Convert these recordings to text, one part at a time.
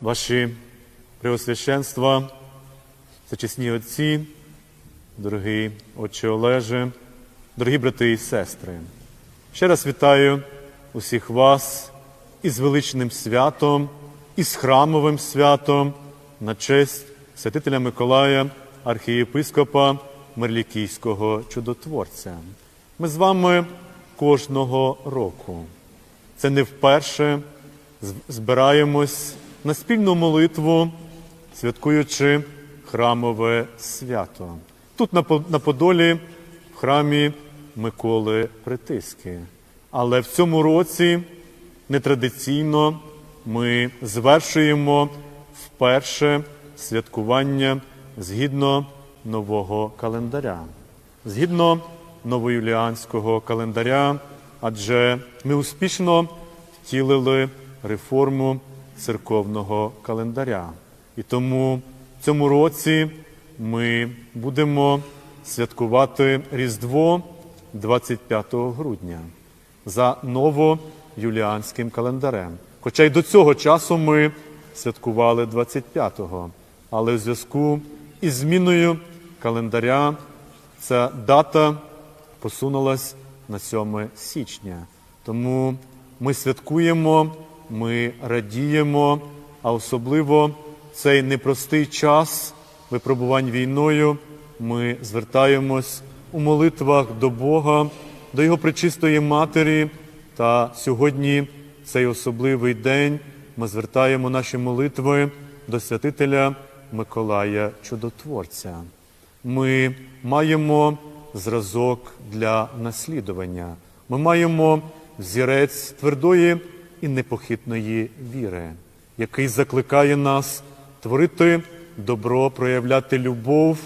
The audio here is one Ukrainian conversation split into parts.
ваші преосвященства, зачесні отці, дорогий отче Олеже, дорогі брати і сестри. Ще раз вітаю усіх вас із величним святом, із храмовим святом на честь святителя Миколая, архієпископа Мерлікійського чудотворця. Ми з вами кожного року. Це не вперше збираємось на спільну молитву, святкуючи храмове свято. Тут на По- Подолі, в храмі Миколи Притиски. Але в цьому році нетрадиційно ми звершуємо вперше святкування згідно нового календаря, згідно новоюліанського календаря, адже ми успішно втілили реформу церковного календаря. І тому в цьому році ми будемо святкувати Різдво 25 грудня за новоюліанським календарем. Хоча й до цього часу ми святкували 25-го, але в зв'язку із зміною календаря ця дата посунулась на 7 січня. Тому ми святкуємо, ми радіємо, а особливо цей непростий час випробувань війною ми звертаємось у молитвах до Бога, до Його пречистої Матері. Та сьогодні, цей особливий день, ми звертаємо наші молитви до святителя Миколая Чудотворця. Ми маємо зразок для наслідування. Ми маємо взірець твердої і непохитної віри, який закликає нас творити добро, проявляти любов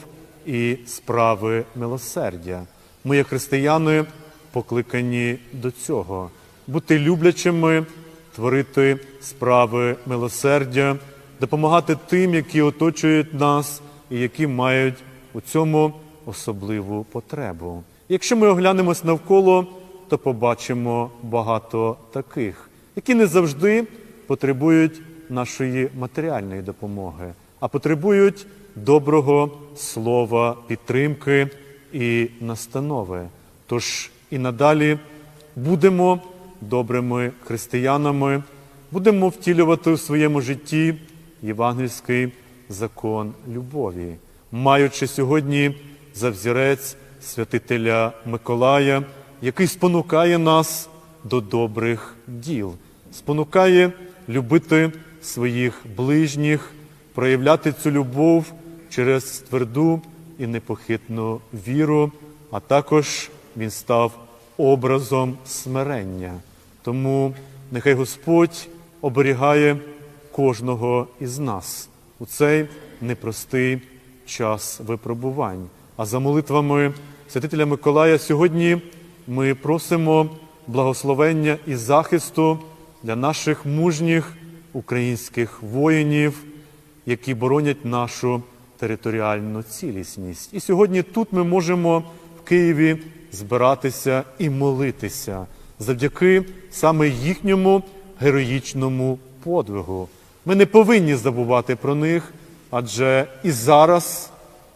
і справи милосердя. Ми, як християни, покликані до цього, бути люблячими, творити справи милосердя, допомагати тим, які оточують нас і які мають у цьому особливу потребу. Якщо ми оглянемось навколо, то побачимо багато таких, які не завжди потребують нашої матеріальної допомоги, а потребують доброго слова, підтримки і настанови. Тож і надалі будемо добрими християнами, будемо втілювати у своєму житті євангельський закон любові, маючи сьогодні за взірець святителя Миколая, який спонукає нас до добрих діл, спонукає любити своїх ближніх, проявляти цю любов через тверду і непохитну віру, а також він став образом смирення. Тому нехай Господь оберігає кожного із нас у цей непростий час випробувань. А за молитвами святителя Миколая сьогодні ми просимо благословення і захисту для наших мужніх українських воїнів, які боронять нашу територіальну цілісність. І сьогодні тут ми можемо в Києві збиратися і молитися завдяки саме їхньому героїчному подвигу. Ми не повинні забувати про них, адже і зараз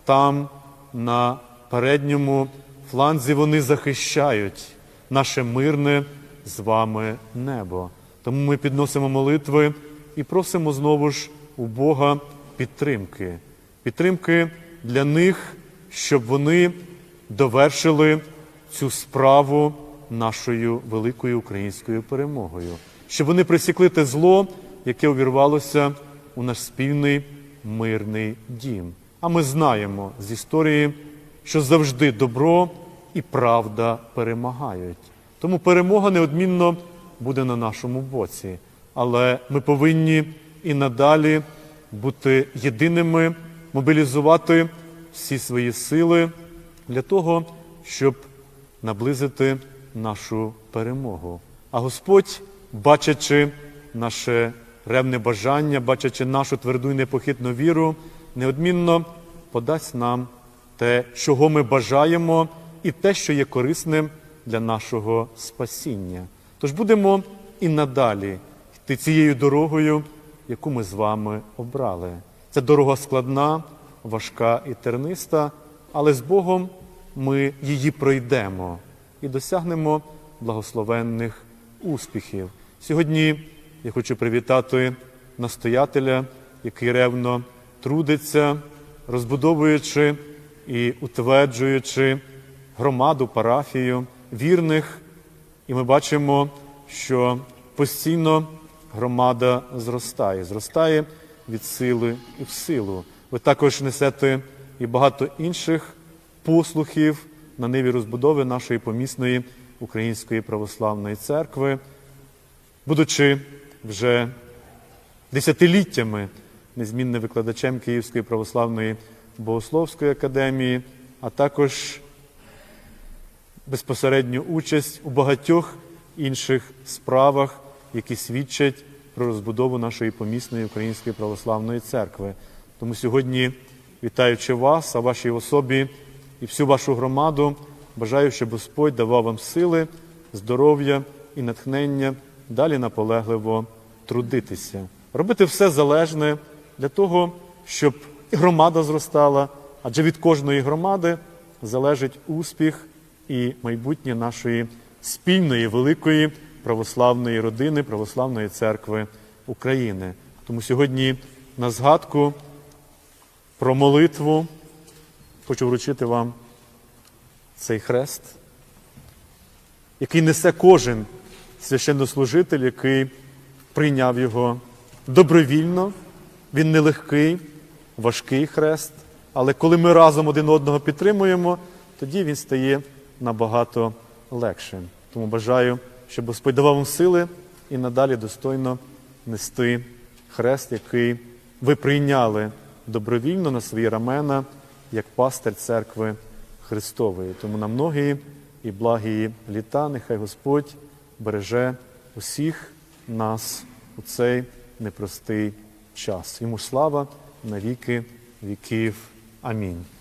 там, на передньому фланзі, вони захищають наше мирне з вами небо. Тому ми підносимо молитви і просимо знову ж у Бога підтримки, підтримки для них, щоб вони довершили цю справу нашою великою українською перемогою, щоб вони присікли те зло, яке увірвалося у наш спільний мирний дім. А ми знаємо з історії, що завжди добро і правда перемагають. Тому перемога неодмінно буде на нашому боці. Але ми повинні і надалі бути єдиними, мобілізувати всі свої сили для того, щоб наблизити нашу перемогу. А Господь, бачачи наше ревне бажання, бачачи нашу тверду і непохитну віру, неодмінно подасть нам те, чого ми бажаємо, і те, що є корисним для нашого спасіння. Тож будемо і надалі йти цією дорогою, яку ми з вами обрали. Це дорога складна, важка і терниста, але з Богом ми її пройдемо і досягнемо благословенних успіхів. Сьогодні я хочу привітати настоятеля, який ревно трудиться, розбудовуючи і утверджуючи громаду, парафію, вірних. І ми бачимо, що постійно громада зростає, зростає від сили і в силу. Ви також несете і багато інших послухів на ниві розбудови нашої помісної Української православної церкви, будучи вже десятиліттями незмінним викладачем Київської православної богословської академії, а також безпосередню участь у багатьох інших справах, які свідчать про розбудову нашої помісної Української православної церкви. Тому сьогодні, вітаючи вас, а вашій особі і всю вашу громаду, бажаю, щоб Господь давав вам сили, здоров'я і натхнення далі наполегливо трудитися, робити все залежне для того, щоб громада зростала, адже від кожної громади залежить успіх і майбутнє нашої спільної великої православної родини, православної церкви України. Тому сьогодні на згадку про молитву хочу вручити вам цей хрест, який несе кожен священнослужитель, який прийняв його добровільно. Він нелегкий, важкий хрест, але коли ми разом один одного підтримуємо, тоді він стає набагато легшим. Тому бажаю, щоб Господь давав вам сили і надалі достойно нести хрест, який ви прийняли добровільно на свої рамена як пастир церкви Христової. Тому на многії і благії літа, нехай Господь береже усіх нас у цей непростий час. Йому слава на віки віків. Амінь.